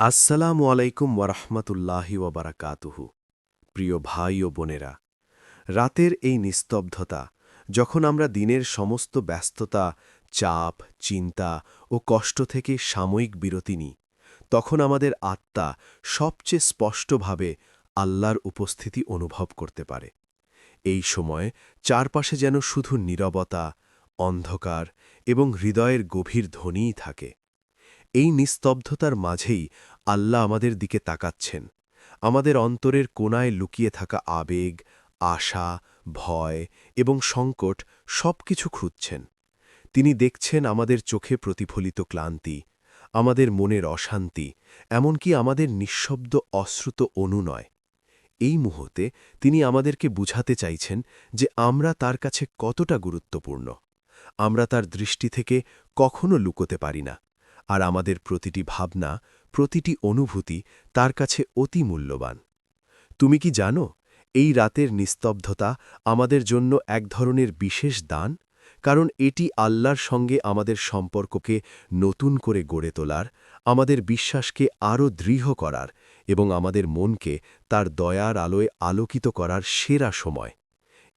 আসসালামু আলাইকুম ওয়ারহমতুল্লাহি ওয়াবারাকাতুহু। প্রিয় ভাই ও বোনেরা, রাতের এই নিস্তব্ধতা, যখন আমরা দিনের সমস্ত ব্যস্ততা, চাপ, চিন্তা ও কষ্ট থেকে সাময়িক বিরতি নিই, তখন আমাদের আত্মা সবচেয়ে স্পষ্টভাবে আল্লাহর উপস্থিতি অনুভব করতে পারে। এই সময় চারপাশে যেন শুধু নীরবতা, অন্ধকার এবং হৃদয়ের গভীর ধ্বনিই থাকে। এই নিস্তব্ধতার মাঝেই আল্লাহ আমাদের দিকে তাকাচ্ছেন। আমাদের অন্তরের কোনায় লুকিয়ে থাকা আবেগ, আশা, ভয় এবং সংকট সব কিছু খুঁজছেন। তিনি দেখছেন আমাদের চোখে প্রতিফলিত ক্লান্তি, আমাদের মনের অশান্তি, এমনকি আমাদের নিঃশব্দ অশ্রুত অনুনয়। এই মুহূর্তে তিনি আমাদেরকে বুঝাতে চাইছেন যে আমরা তার কাছে কতটা গুরুত্বপূর্ণ। আমরা তার দৃষ্টি থেকে কখনো লুকোতে পারি না। আর আমাদের প্রতিটি ভাবনা, প্রতিটি অনুভূতি তার কাছে অতি মূল্যবান। তুমি কি জানো, এই রাতের নিস্তব্ধতা আমাদের জন্য এক ধরনের বিশেষ দান? কারণ এটি আল্লাহর সঙ্গে আমাদের সম্পর্ককে নতুন করে গড়ে তোলার, আমাদের বিশ্বাসকে আরও দৃঢ় করার এবং আমাদের মনকে তার দয়ার আলোয় আলোকিত করার সেরা সময়।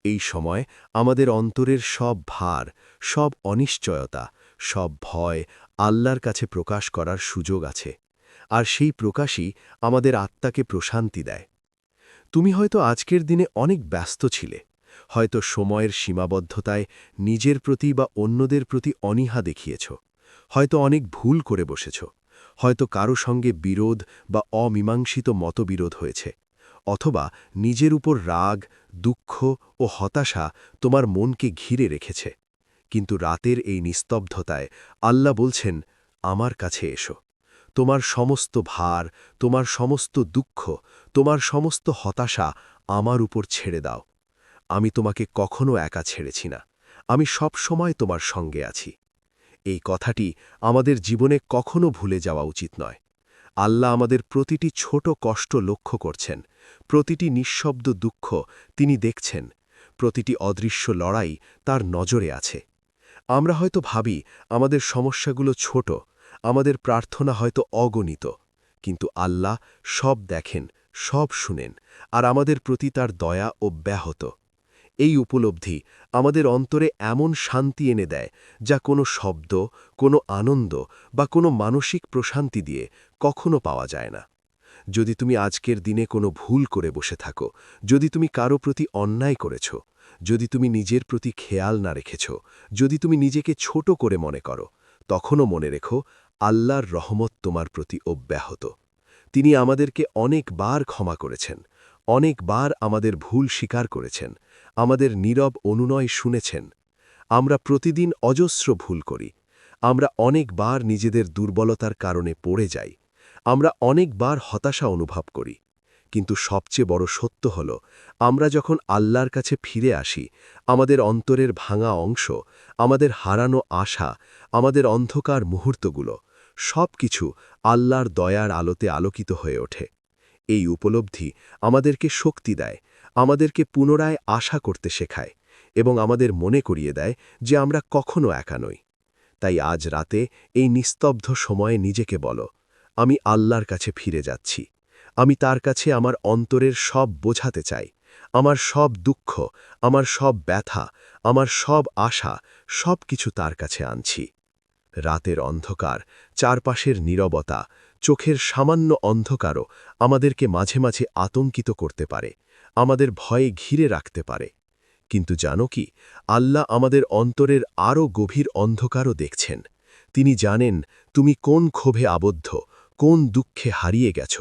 এই সময় আমাদের অন্তরের সব ভার, সব অনিশ্চয়তা, সব ভয় আল্লাহর কাছে প্রকাশ করার সুযোগ আছে, আর সেই প্রকাশই আমাদের আত্মাকে প্রশান্তি দেয়। তুমি হয়তো আজকের দিনে অনেক ব্যস্ত ছিলে, হয়তো সময়ের সীমাবদ্ধতায় নিজের প্রতি বা অন্যদের প্রতি অনীহা দেখিয়েছ, হয়তো অনেক ভুল করে বসেছ, হয়তো কারও সঙ্গে বিরোধ বা অমীমাংসিত মতবিরোধ হয়েছে, অথবা নিজের উপর রাগ, দুঃখ ও হতাশা তোমার মনকে ঘিরে রেখেছে। কিন্তু রাতের এই নিস্তব্ধতায় আল্লাহ বলছেন, আমার কাছে এসো। তোমার সমস্ত ভার, তোমার সমস্ত দুঃখ, তোমার সমস্ত হতাশা আমার উপর ছেড়ে দাও। আমি তোমাকে কখনো একা ছেড়েছি না। আমি সব সময় তোমার সঙ্গে আছি। এই কথাটি আমাদের জীবনে কখনো ভুলে যাওয়া উচিত নয়। আল্লাহ আমাদের প্রতিটি ছোট কষ্ট লক্ষ্য করছেন। প্রতিটি নিঃশব্দ দুঃখ তিনি দেখছেন। প্রতিটি অদৃশ্য লড়াই তার নজরে আছে। আমরা হয়তো ভাবি আমাদের সমস্যাগুলো ছোট, আমাদের প্রার্থনা হয়তো অগণিত, কিন্তু আল্লাহ সব দেখেন, সব শুনেন, আর আমাদের প্রতি তার দয়া ও ব্যাহত। এই উপলব্ধি আমাদের অন্তরে এমন শান্তি এনে দেয়, যা কোনো শব্দ, কোনো আনন্দ বা কোনো মানসিক প্রশান্তি দিয়ে কখনো পাওয়া যায় না। যদি তুমি আজকের দিনে কোনো ভুল করে বসে থাকো, যদি তুমি কারও প্রতি অন্যায় করেছ যদি তুমি নিজের প্রতি খেয়াল না রেখেছ, যদি তুমি নিজেকে ছোট করে মনে করো, তখনও মনে রেখো, আল্লাহর রহমত তোমার প্রতি অব্যাহত। তিনি আমাদেরকে অনেকবার ক্ষমা করেছেন, অনেকবার আমাদের ভুল স্বীকার করেছেন, আমাদের নীরব অনুনয় শুনেছেন। আমরা প্রতিদিন অজস্র ভুল করি, আমরা অনেকবার নিজেদের দুর্বলতার কারণে পড়ে যাই, আমরা অনেকবার হতাশা অনুভব করি। কিন্তু সবচেয়ে বড় সত্য হল, আমরা যখন আল্লাহর কাছে ফিরে আসি, আমাদের অন্তরের ভাঙা অংশ, আমাদের হারানো আশা, আমাদের অন্ধকার মুহূর্তগুলো সব কিছু আল্লাহর দয়ার আলোতে আলোকিত হয়ে ওঠে। এই উপলব্ধি আমাদেরকে শক্তি দেয়, আমাদেরকে পুনরায় আশা করতে শেখায় এবং আমাদের মনে করিয়ে দেয় যে আমরা কখনো একা নই। তাই আজ রাতে এই নিস্তব্ধ সময়ে নিজেকে বলো, আমি আল্লাহর কাছে ফিরে যাচ্ছি। আমি তার কাছে আমার অন্তরের সব বোঝাতে চাই। আমার সব দুঃখ, আমার সব ব্যথা, আমার সব আশা সব কিছু তার কাছে আনছি। রাতের অন্ধকার, চারপাশের নীরবতা, চোখের সামান্য অন্ধকারও আমাদেরকে মাঝে মাঝে আতঙ্কিত করতে পারে, আমাদের ভয়ে ঘিরে রাখতে পারে। কিন্তু জানো কি? আল্লাহ আমাদের অন্তরের আরও গভীর অন্ধকারও দেখছেন। তিনি জানেন তুমি কোন ক্ষোভে আবদ্ধ, কোন দুঃখে হারিয়ে গেছ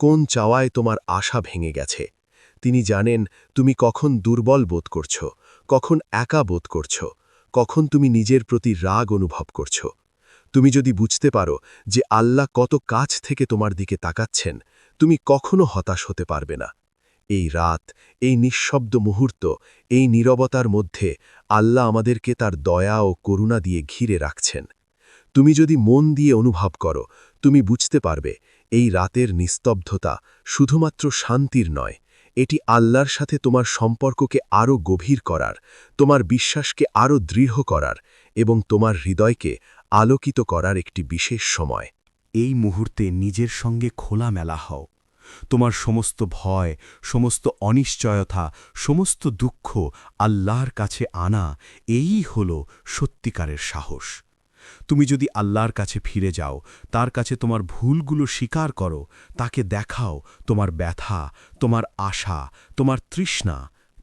কোন চাওয়ায় তোমার আশা ভেঙে গেছে? তিনি জানেন, তুমি কখন দুর্বল বোধ করছ, কখন একা বোধ করছ, কখন তুমি নিজের প্রতি রাগ অনুভব করছ। তুমি যদি বুঝতে পারো যে আল্লাহ কত কাছ থেকে তোমার দিকে তাকাচ্ছেন, তুমি কখনো হতাশ হতে পারবে না। এই রাত, এই নিঃশব্দ মুহূর্ত, এই নীরবতার মধ্যে আল্লাহ আমাদেরকে তার দয়া ও করুণা দিয়ে ঘিরে রাখছেন। তুমি যদি মন দিয়ে অনুভব করো, তুমি বুঝতে পারবে এই রাতের নিস্তব্ধতা শুধুমাত্র শান্তির নয়, এটি আল্লাহর সাথে তোমার সম্পর্ককে আরও গভীর করার, তোমার বিশ্বাসকে আরও দৃঢ় করার এবং তোমার হৃদয়কে আলোকিত করার একটি বিশেষ সময়। এই মুহূর্তে নিজের সঙ্গে খোলামেলা হও। তোমার সমস্ত ভয়, সমস্ত অনিশ্চয়তা, সমস্ত দুঃখ আল্লাহর কাছে আনা, এই হল সত্যিকারের সাহস। তুমি যদি আল্লাহর কাছে ফিরে যাও, তার কাছে তোমার ভুলগুলো স্বীকার করো, তাকে দেখাও, তোমার ব্যথা, তোমার আশা, তোমার তৃষ্ণা,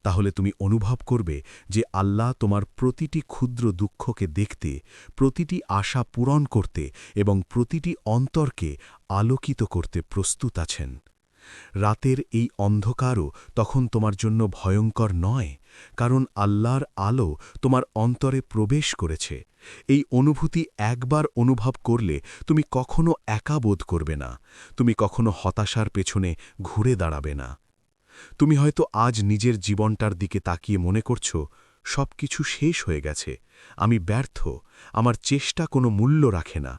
তাহলে তুমি অনুভব করবে যে আল্লাহ তোমার প্রতিটি ক্ষুদ্র দুঃখকে দেখতে, প্রতিটি আশা পূরণ করতে এবং প্রতিটি অন্তরকে আলোকিত করতে প্রস্তুত আছেন। রাতের এই অন্ধকারও তখন তোমার জন্য ভয়ঙ্কর নয়, কারণ আল্লাহর আলো তোমার অন্তরে প্রবেশ করেছে। এই অনুভূতি একবার অনুভব করলে তুমি কখনো একা বোধ করবে না, তুমি কখনো হতাশার পেছনে ঘুরে দাঁড়াবে না। তুমি হয়তো আজ নিজের জীবনটার দিকে তাকিয়ে মনে করছ সব কিছু শেষ হয়ে গেছে, আমি ব্যর্থ, আমার চেষ্টা কোনো মূল্য রাখে না,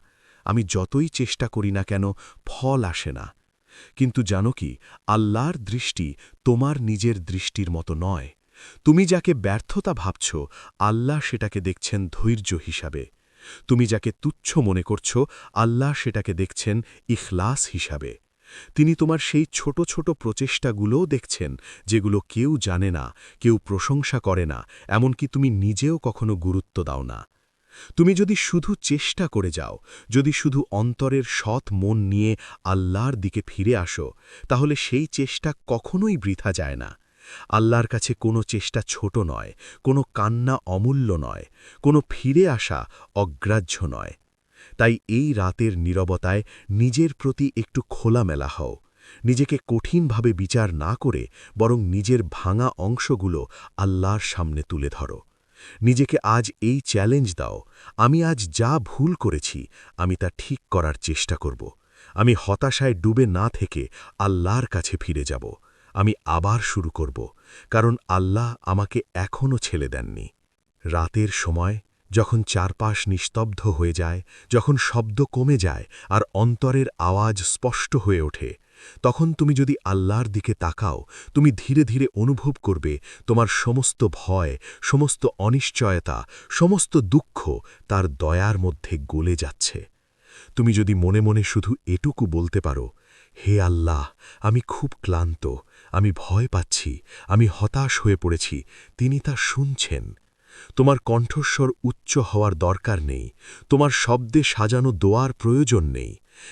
আমি যতই চেষ্টা করি না কেন ফল আসে না। কিন্তু জানো কি, আল্লাহর দৃষ্টি তোমার নিজের দৃষ্টির মতো নয়। তুমি যাকে ব্যর্থতা ভাবছ, আল্লাহ সেটাকে দেখছেন ধৈর্য হিসাবে। তুমি যাকে তুচ্ছ মনে করছ, আল্লাহ সেটাকে দেখছেন ইখলাস হিসাবে। তিনি তোমার সেই ছোট ছোট প্রচেষ্টাগুলোও দেখছেন, যেগুলো কেউ জানে না, কেউ প্রশংসা করে না, এমনকি তুমি নিজেও কখনো গুরুত্ব দাও না। তুমি যদি শুধু চেষ্টা করে যাও, যদি শুধু অন্তরের সৎ মন নিয়ে আল্লাহর দিকে ফিরে আসো, তাহলে সেই চেষ্টা কখনোই বৃথা যায় না। আল্লাহর কাছে কোনো চেষ্টা ছোট নয়, কোনো কান্না অমূল্য নয়, কোনো ফিরে আসা অগ্রাহ্য নয়। তাই এই রাতের নীরবতায় নিজের প্রতি একটু খোলামেলা হও। নিজেকে কঠিনভাবে বিচার না করে বরং নিজের ভাঙা অংশগুলো আল্লাহর সামনে তুলে ধরো। নিজেকে আজ এই চ্যালেঞ্জ দাও। আমি আজ যা ভুল করেছি, আমি তা ঠিক করার চেষ্টা করব। আমি হতাশায় ডুবে না থেকে আল্লাহর কাছে ফিরে যাব। আমি আবার শুরু করব, কারণ আল্লাহ আমাকে এখনও ছেলে দেননি। রাতের সময়, যখন চারপাশ নিস্তব্ধ হয়ে যায়, যখন শব্দ কমে যায় আর অন্তরের আওয়াজ স্পষ্ট হয়ে ওঠে তখন তুমি যদি আল্লাহর দিকে তাকাও, তুমি ধীরে ধীরে অনুভব করবে তোমার সমস্ত ভয়, সমস্ত অনিশ্চয়তা, সমস্ত দুঃখ তার দয়ার মধ্যে গলে যাচ্ছে। তুমি যদি মনে মনে শুধু এটুকু বলতে পারো, হে আল্লাহ, আমি খুব ক্লান্ত, আমি ভয় পাচ্ছি, আমি হতাশ হয়ে পড়েছি, তিনি তা শুনছেন। তোমার কণ্ঠস্বর উচ্চ হওয়ার দরকার নেই, তোমার শব্দে সাজানো দোয়ার প্রয়োজন নেই।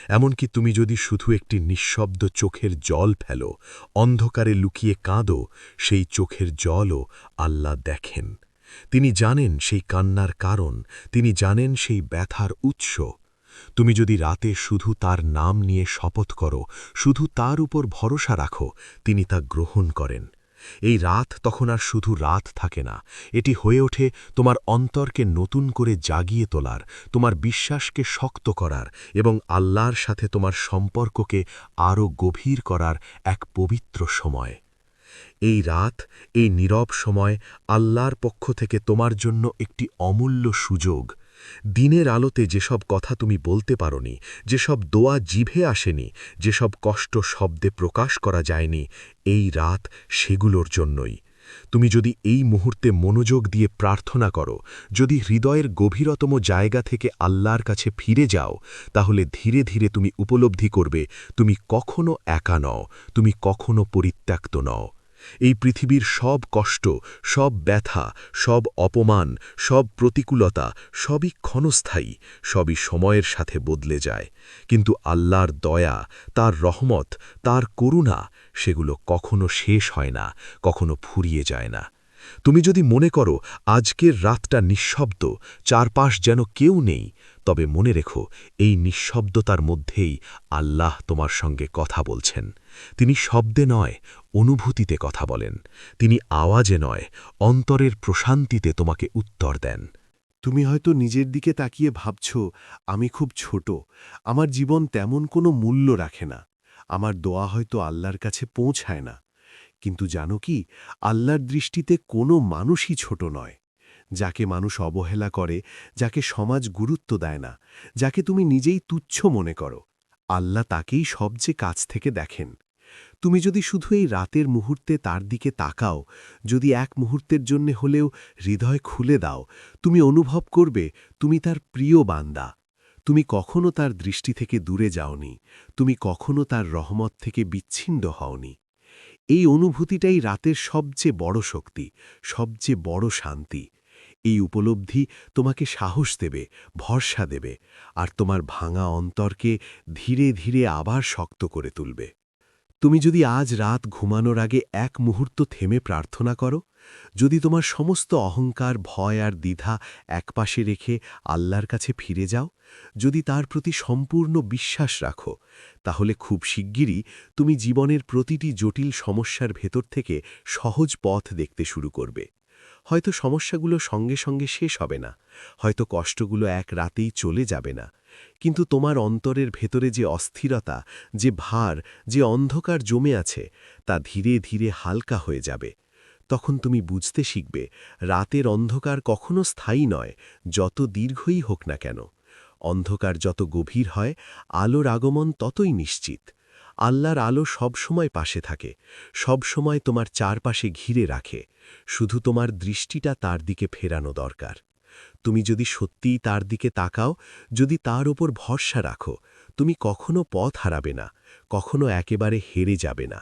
এমনকি তুমি যদি শুধু একটি নিঃশব্দ চোখের জল ফেলো, অন্ধকারে লুকিয়ে কাঁদো, সেই চোখের জলও আল্লাহ দেখেন। তিনি জানেন সেই কান্নার কারণ, তিনি জানেন সেই ব্যথার উৎস। তুমি যদি রাতে শুধু তার নাম নিয়ে শপথ করো, শুধু তার উপর ভরসা রাখো, তিনি তা গ্রহণ করেন। এই রাত তখন আর শুধু রাত থাকে না, এটি হয়ে ওঠে তোমার অন্তরকে নতুন করে জাগিয়ে তোলার, তোমার বিশ্বাসকে শক্ত করার এবং আল্লাহর সাথে তোমার সম্পর্ককে আরও গভীর করার এক পবিত্র সময়। এই রাত, এই নীরব সময় আল্লাহর পক্ষ থেকে তোমার জন্য একটি অমূল্য সুযোগ। দিনের আলোতে যেসব কথা তুমি বলতে পারনি, যেসব দোয়া জিভে আসেনি, যেসব কষ্ট শব্দে প্রকাশ করা যায়নি, এই রাত সেগুলোর জন্যই। তুমি যদি এই মুহূর্তে মনোযোগ দিয়ে প্রার্থনা করো, যদি হৃদয়ের গভীরতম জায়গা থেকে আল্লাহর কাছে ফিরে যাও, তাহলে ধীরে ধীরে তুমি উপলব্ধি করবে, তুমি কখনো একা নও, তুমি কখনো পরিত্যক্ত নও। এই পৃথিবীর সব কষ্ট, সব ব্যথা, সব অপমান, সব প্রতিকূলতা সবই ক্ষণস্থায়ী, সবই সময়ের সাথে বদলে যায়। কিন্তু আল্লাহর দয়া, তার রহমত, তার করুণা, সেগুলো কখনো শেষ হয় না, কখনো ফুরিয়ে যায় না। তুমি যদি মনে করো আজকের রাতটা নিঃশব্দ, চারপাশ যেন কেউ নেই, তবে মনে রেখো, এই নিঃশব্দতার মধ্যেই আল্লাহ তোমার সঙ্গে কথা বলছেন। তিনি শব্দে নয়, অনুভূতিতে কথা বলেন। তিনি আওয়াজে নয়, অন্তরের প্রশান্তিতে তোমাকে উত্তর দেন। তুমি হয়তো নিজের দিকে তাকিয়ে ভাবছ, আমি খুব ছোট, আমার জীবন তেমন কোনো মূল্য রাখে না, আমার দোয়া হয়তো আল্লাহর কাছে পৌঁছায় না। কিন্তু জানো কি, আল্লাহর দৃষ্টিতে কোনো মানুষই ছোট নয়। যাকে মানুষ অবহেলা করে, যাকে সমাজ গুরুত্ব দেয় না, যাকে তুমি নিজেই তুচ্ছ মনে করো, আল্লাহ তাকেই সবচেয়ে কাছ থেকে দেখেন। তুমি যদি শুধু এই রাতের মুহূর্তে তার দিকে তাকাও, যদি এক মুহূর্তের জন্য হলেও হৃদয় খুলে দাও, তুমি অনুভব করবে, তুমি তার প্রিয় বান্দা। তুমি কখনো তার দৃষ্টি থেকে দূরে যাওনি, তুমি কখনো তার রহমত থেকে বিচ্ছিন্ন হওনি। এই অনুভূতিটাই রাতের সবচেয়ে বড় শক্তি, সবচেয়ে বড় শান্তি। এই উপলব্ধি তোমাকে সাহস দেবে, ভরসা দেবে, আর তোমার ভাঙা অন্তরকে ধীরে ধীরে আবার শক্ত করে তুলবে। তুমি যদি আজ রাত ঘুমানোর আগে এক মুহূর্ত থেমে প্রার্থনা করো, যদি তোমার সমস্ত অহংকার, ভয় আর দ্বিধা একপাশে রেখে আল্লাহর কাছে ফিরে যাও, যদি তার প্রতি সম্পূর্ণ বিশ্বাস রাখো, তাহলে খুব শিগগিরই তুমি জীবনের প্রতিটি জটিল সমস্যার ভেতর থেকে সহজ পথ দেখতে শুরু করবে। হয়তো সমস্যাগুলো সঙ্গে সঙ্গে শেষ হবে না, হয়তো কষ্টগুলো এক রাতেই চলে যাবে না। কিন্তু তোমার অন্তরের ভেতরে যে অস্থিরতা, যে ভার, যে অন্ধকার জমে আছে, তা ধীরে ধীরে হালকা হয়ে যাবে। তখন তুমি বুঝতে শিখবে, রাতের অন্ধকার কখনো স্থায়ী নয়, যত দীর্ঘই হোক না কেন। অন্ধকার যত গভীর হয়, আলোর আগমন ততই নিশ্চিত। আল্লাহর আলো সবসময় পাশে থাকে, সবসময় তোমার চারপাশে ঘিরে রাখে, শুধু তোমার দৃষ্টিটা তার দিকে ফেরানো দরকার। তুমি যদি সত্যিই তার দিকে তাকাও, যদি তার ওপর ভরসা রাখো, তুমি কখনো পথ হারাবে না, কখনো একেবারে হেরে যাবে না।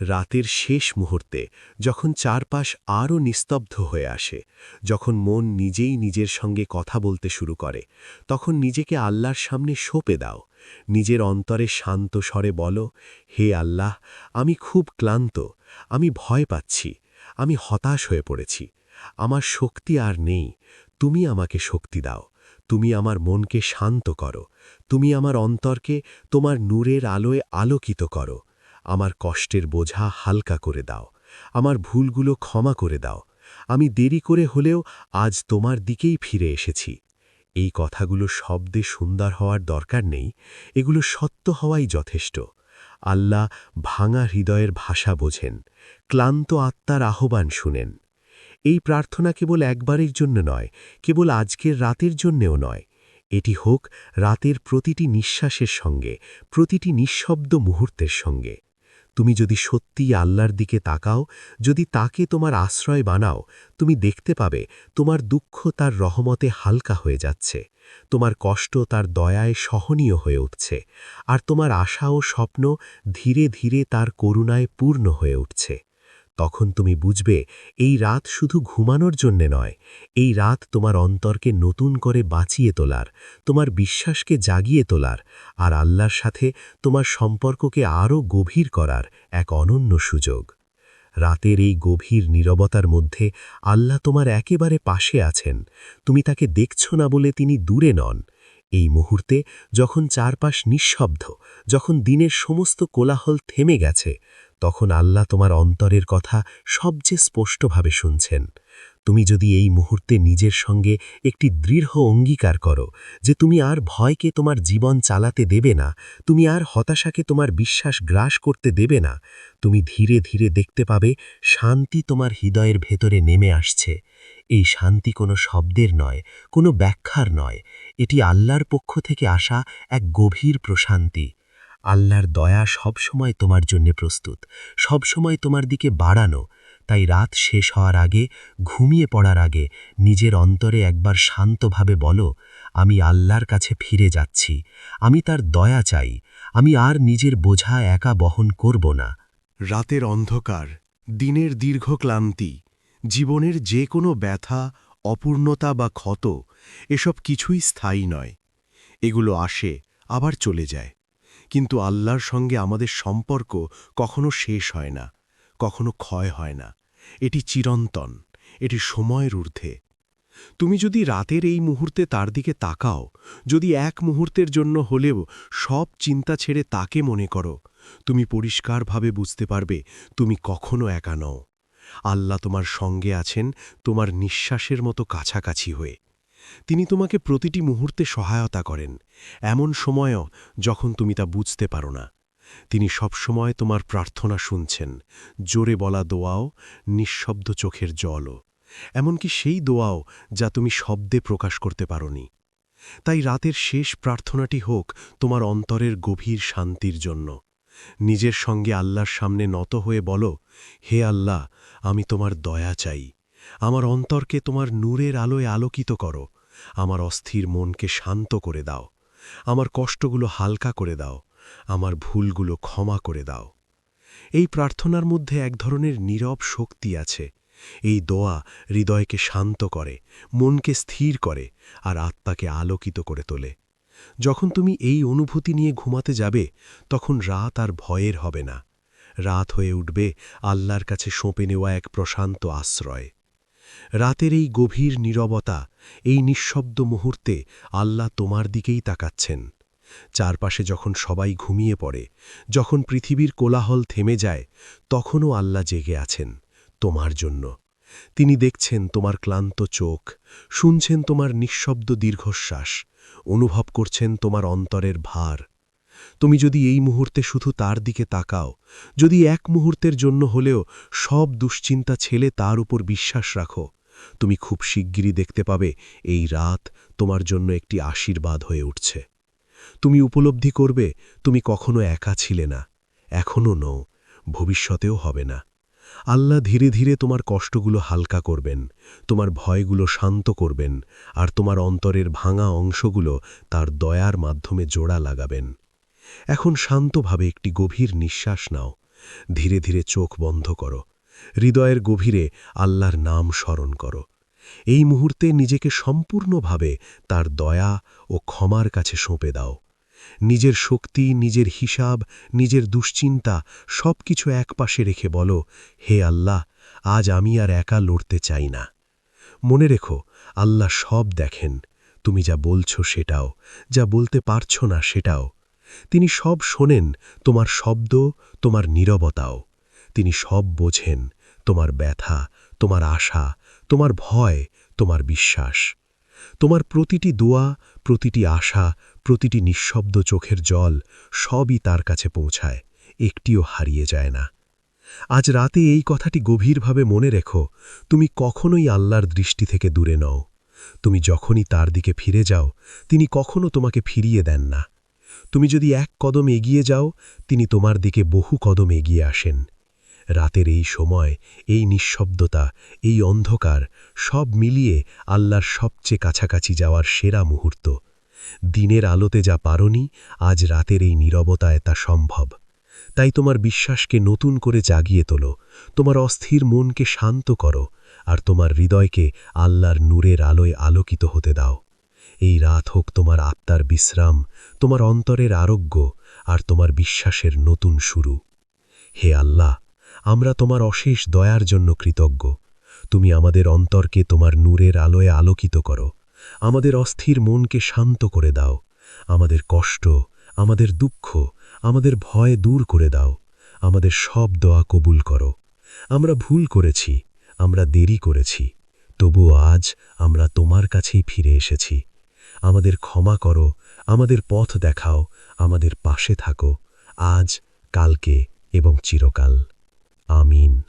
রাতের শেষ মুহূর্তে, যখন চারপাশ আরও নিস্তব্ধ হয়ে আসে, যখন মন নিজেই নিজের সঙ্গে কথা বলতে শুরু করে, তখন নিজেকে আল্লাহর সামনে সঁপে দাও নিজের অন্তরে শান্ত স্বরে বলো, হে আল্লাহ, আমি খুব ক্লান্ত, আমি ভয় পাচ্ছি, আমি হতাশ হয়ে পড়েছি, আমার শক্তি আর নেই, তুমি আমাকে শক্তি দাও, তুমি আমার মনকে শান্ত করো, তুমি আমার অন্তরকে তোমার নূরের আলোয় আলোকিত করো, আমার কষ্টের বোঝা হালকা করে দাও, আমার ভুলগুলো ক্ষমা করে দাও, আমি দেরি করে হলেও আজ তোমার দিকেই ফিরে এসেছি। এই কথাগুলো শব্দে সুন্দর হওয়ার দরকার নেই, এগুলো সত্য হওয়াই যথেষ্ট। আল্লাহ ভাঙা হৃদয়ের ভাষা বোঝেন, ক্লান্ত আত্মার আহ্বান শুনেন। এই প্রার্থনা কেবল একবারের জন্য নয়, কেবল আজকের রাতের জন্যেও নয়। এটি হোক রাতের প্রতিটি নিঃশ্বাসের সঙ্গে, প্রতিটি নিঃশব্দ মুহূর্তের সঙ্গে। তুমি যদি সত্যিই আল্লাহর দিকে তাকাও, যদি তাকে তোমার আশ্রয় বানাও, তুমি দেখতে পাবে তোমার দুঃখ তার রহমতে হালকা হয়ে যাচ্ছে, তোমার কষ্ট তার দয়ায় সহনীয় হয়ে উঠছে, আর তোমার আশা ও স্বপ্ন ধীরে ধীরে তার করুণায় পূর্ণ হয়ে উঠছে। তখন তুমি বুঝবে, এই রাত শুধু ঘুমানোর জন্যে নয়, এই রাত তোমার অন্তরকে নতুন করে বাঁচিয়ে তোলার, তোমার বিশ্বাসকে জাগিয়ে তোলার, আর আল্লাহর সাথে তোমার সম্পর্ককে আরও গভীর করার এক অনন্য সুযোগ। রাতের এই গভীর নীরবতার মধ্যে আল্লাহ তোমার একেবারে পাশে আছেন, তুমি তাকে দেখছ না বলে তিনি দূরে নন। এই মুহূর্তে যখন চারপাশ নিঃশব্দ, যখন দিনের সমস্ত কোলাহল থেমে গেছে তখন আল্লাহ তোমার অন্তরের কথা সবচেয়ে স্পষ্টভাবে শুনছেন। তুমি যদি এই মুহূর্তে নিজের সঙ্গে একটি দৃঢ় অঙ্গীকার করো যে তুমি আর ভয়কে তোমার জীবন চালাতে দেবে না, তুমি আর হতাশাকে তোমার বিশ্বাস গ্রাস করতে দেবে না, তুমি ধীরে ধীরে দেখতে পাবে শান্তি তোমার হৃদয়ের ভেতরে নেমে আসছে। এই শান্তি কোনো শব্দের নয়, কোনো ব্যাখ্যার নয়। এটি আল্লাহর পক্ষ থেকে আসা এক গভীর প্রশান্তি। আল্লাহর দয়া সবসময় তোমার জন্য প্রস্তুত সবসময় তোমার দিকে বাড়ানো। তাই রাত শেষ হওয়ার আগে, ঘুমিয়ে পড়ার আগে, নিজের অন্তরে একবার শান্তভাবে বলো, আমি আল্লাহর কাছে ফিরে যাচ্ছি, আমি তার দয়া চাই, আমি আর নিজের বোঝা একা বহন করব না। রাতের অন্ধকার, দিনের দীর্ঘ ক্লান্তি, জীবনের যে কোনো ব্যথা, অপূর্ণতা বা ক্ষত, এসব কিছুই স্থায়ী নয়। এগুলো আসে, আবার চলে যায়। কিন্তু আল্লাহর সঙ্গে আমাদের সম্পর্ক কখনো শেষ হয় না, কখনো ক্ষয় হয় না। এটি চিরন্তন, এটি সময়ের ঊর্ধ্বে। তুমি যদি রাতের এই মুহূর্তে তার দিকে তাকাও, যদি এক মুহূর্তের জন্য হলেও সব চিন্তা ছেড়ে তাকে মনে করো, তুমি পরিষ্কারভাবে বুঝতে পারবে তুমি কখনো একা নও। আল্লাহ তোমার সঙ্গে আছেন, তোমার নিঃশ্বাসের মতো কাছাকাছি হয়ে। তিনি তোমাকে প্রতিটি মুহূর্তে সহায়তা করেন। এমন সময়ও যখন তুমি তা বুঝতে পারো না। তিনি সবসময় তোমার প্রার্থনা শুনছেন। জোরে বলা দোয়াও নিঃশব্দ চোখের জলও। এমনকি সেই দোয়াও যা তুমি শব্দে প্রকাশ করতে পারোনি। তাই রাতের শেষ প্রার্থনাটি হোক তোমার অন্তরের গভীর শান্তির জন্য। নিজের সঙ্গে আল্লাহর সামনে নত হয়ে বলো, হে আল্লাহ, আমি তোমার দয়া চাই। আমার অন্তরকে তোমার নূরের আলোয় আলোকিত করো। আমার অস্থির মনকে শান্ত করে দাও। আমার কষ্টগুলো হালকা করে দাও। আমার ভুলগুলো ক্ষমা করে দাও। এই প্রার্থনার মধ্যে এক ধরনের নীরব শক্তি আছে। এই দোয়া হৃদয়কে শান্ত করে, মনকে স্থির করে আর আত্মাকে আলোকিত করে তোলে। যখন তুমি এই অনুভূতি নিয়ে ঘুমাতে যাবে, তখন রাত আর ভয়ের হবে না। রাত হয়ে উঠবে আল্লাহর কাছে সঁপে নেওয়া এক প্রশান্ত আশ্রয়। রাতের এই গভীর নীরবতা, এই নিঃশব্দ মুহূর্তে আল্লাহ তোমার দিকেই তাকাচ্ছেন। চারপাশে যখন সবাই ঘুমিয়ে পড়ে, যখন পৃথিবীর কোলাহল থেমে যায়, তখনও আল্লাহ জেগে আছেন তোমার জন্য। তিনি দেখছেন তোমার ক্লান্ত চোখ, শুনছেন তোমার নিঃশব্দ দীর্ঘশ্বাস, অনুভব করছেন তোমার অন্তরের ভার তুমি যদি এই মুহূর্তে শুধু তার দিকে তাকাও, যদি এক মুহূর্তের জন্য হলেও সব দুশ্চিন্তা ছেলে তার উপর বিশ্বাস রাখো, তুমি খুব শিগগিরই দেখতে পাবে এই রাত তোমার জন্য একটি আশীর্বাদ হয়ে উঠছে। তুমি উপলব্ধি করবে, তুমি কখনো একা ছিলে না এখনও নও, ভবিষ্যতেও হবে না। আল্লাহ ধীরে ধীরে তোমার কষ্টগুলো হালকা করবেন, তোমার ভয়গুলো শান্ত করবেন, আর তোমার অন্তরের ভাঙা অংশগুলো তার দয়ার মাধ্যমে জোড়া লাগাবেন। এখন শান্তভাবে একটি গভীর নিঃশ্বাস নাও। ধীরে ধীরে চোখ বন্ধ করো। হৃদয়ের গভীরে আল্লাহর নাম স্মরণ করো। এই মুহূর্তে নিজেকে সম্পূর্ণভাবে তার দয়া ও ক্ষমার কাছে সঁপে দাও। নিজের শক্তি, নিজের হিসাব, নিজের দুশ্চিন্তা সব কিছু একপাশে রেখে বলো, হে আল্লাহ, আজ আমি আর একা লড়তে চাই না। মনে রেখো, আল্লাহ সব দেখেন। তুমি যা বলছো সেটাও, যা বলতে পারছ না সেটাও। তিনি সব শোনেন তোমার শব্দ, তোমার নীরবতাও। তিনি সব বোঝেন, তোমার ব্যথা, তোমার আশা, তোমার ভয়, তোমার বিশ্বাস। তোমার প্রতিটি দোয়া, প্রতিটি আশা, প্রতিটি নিঃশব্দ চোখের জল সবই তার কাছে পৌঁছায়, একটিও হারিয়ে যায় না। আজ রাতে এই কথাটি গভীরভাবে মনে রেখো, তুমি কখনোই আল্লাহর দৃষ্টি থেকে দূরে নও। তুমি যখনই তার দিকে ফিরে যাও, তিনি কখনো তোমাকে ফিরিয়ে দেন না। তুমি যদি এক কদম এগিয়ে যাও, তিনি তোমার দিকে বহু কদম এগিয়ে আসেন। রাতের এই সময়, এই নিঃশব্দতা, এই অন্ধকার, সব মিলিয়ে আল্লাহর সবচেয়ে কাছাকাছি যাওয়ার সেরা মুহূর্ত। দিনের আলোতে যা পারনি, আজ রাতের এই নীরবতায় তা সম্ভব। তাই তোমার বিশ্বাসকে নতুন করে জাগিয়ে তোলো, তোমার অস্থির মনকে শান্ত করো, আর তোমার হৃদয়কে আল্লাহর নূরের আলোয় আলোকিত হতে দাও। এই রাত হোক তোমার আত্মার বিশ্রাম তোমার অন্তরের আরোগ্য আর তোমার বিশ্বাসের নতুন শুরু। হে আল্লাহ, আমরা তোমার অশেষ দয়ার জন্য কৃতজ্ঞ। তুমি আমাদের অন্তরকে তোমার নূরের আলোয় আলোকিত করো। আমাদের অস্থির মনকে শান্ত করে দাও। আমাদের কষ্ট, আমাদের দুঃখ, আমাদের ভয় দূর করে দাও। আমাদের সব দোয়া কবুল করো। আমরা ভুল করেছি, আমরা দেরি করেছি। তবুও আজ আমরা তোমার কাছেই ফিরে এসেছি। আমাদের ক্ষমা করো আমাদের পথ দেখাও আমাদের পাশে থাকো। আজ কালকে এবং চিরকাল। আমিন।